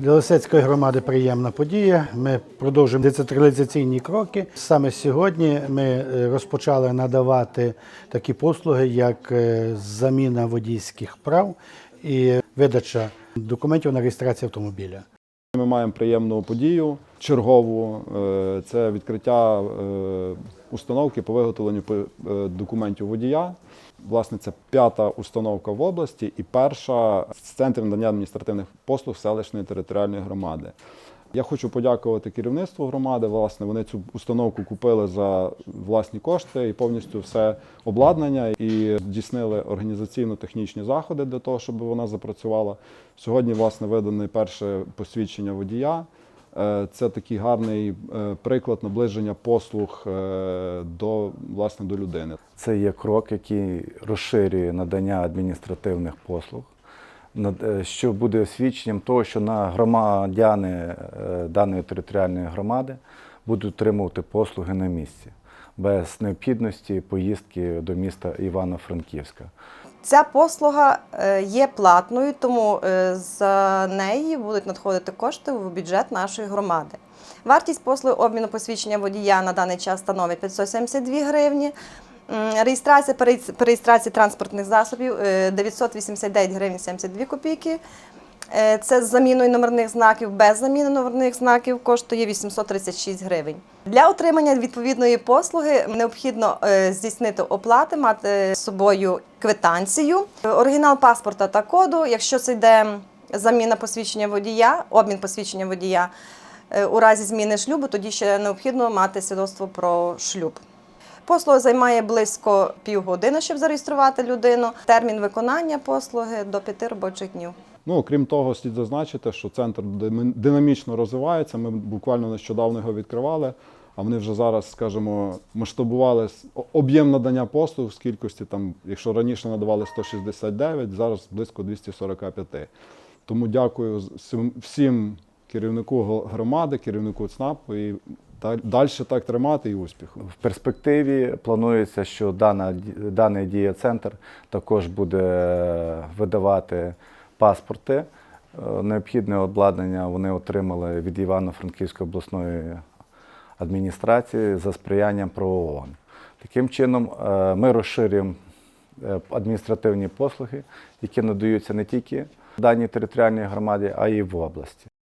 Для Лисецької громади приємна подія. Ми продовжуємо децентралізаційні кроки. Саме сьогодні ми е, розпочали надавати такі послуги, як е, заміна водійських прав і видача документів на реєстрацію автомобіля. Ми маємо приємну подію чергову. Е, Це відкриття установки по виготовленню е, документів водія. Власне, це п'ята установка в області і перша з центрів надання адміністративних послуг селищної територіальної громади. Я хочу подякувати керівництву громади. Власне, вони цю установку купили за власні кошти і повністю все обладнання і здійснили організаційно-технічні заходи для того, щоб вона запрацювала. Сьогодні, власне, видане перше посвідчення водія. Е, Це такий гарний е, приклад наближення послуг е, до власне до людини. Це є крок, який розширює надання адміністративних послуг, що буде свідченням того, що на громадяни даної територіальної громади будуть отримувати послуги на місці без необхідності поїздки до міста Івано-Франківська. Ця послуга е, є платною, тому з за неї будуть надходити кошти в бюджет нашої громади. Вартість послуги обміну посвідчення водія на даний час становить 572 гривні. Реєстрація перереєстрація транспортних засобів е, 989 гривень 72 копійки. Е, Це з заміною номерних знаків, без заміни номерних знаків коштує 836 гривень. Для отримання відповідної послуги необхідно е, здійснити оплати, мати з собою квитанцію, оригінал паспорта та коду. Якщо це йде заміна посвідчення водія, обмін посвідчення водія е, у разі зміни шлюбу, тоді ще необхідно мати свідоцтво про шлюб. Послуга займає близько півгодини, щоб зареєструвати людину. Термін виконання послуги до п'яти робочих днів. Ну, крім того, слід зазначити, що центр динамі- динамічно розвивається. Ми буквально нещодавно його відкривали, а вони вже зараз, скажімо, масштабували об'єм надання послуг з кількості там, якщо раніше надавали 169, зараз близько 245. Тому дякую всім- керівнику громади, керівнику ЦНАПу і далі так тримати і успіху. В перспективі планується, що дана, даний дієцентр також буде видавати паспорти. Е, Необхідне обладнання вони отримали від Івано-Франківської обласної адміністрації за сприянням ПРООН. Таким чином, е, ми розширюємо е, адміністративні послуги, які надаються не тільки в даній територіальній громаді, а й в області.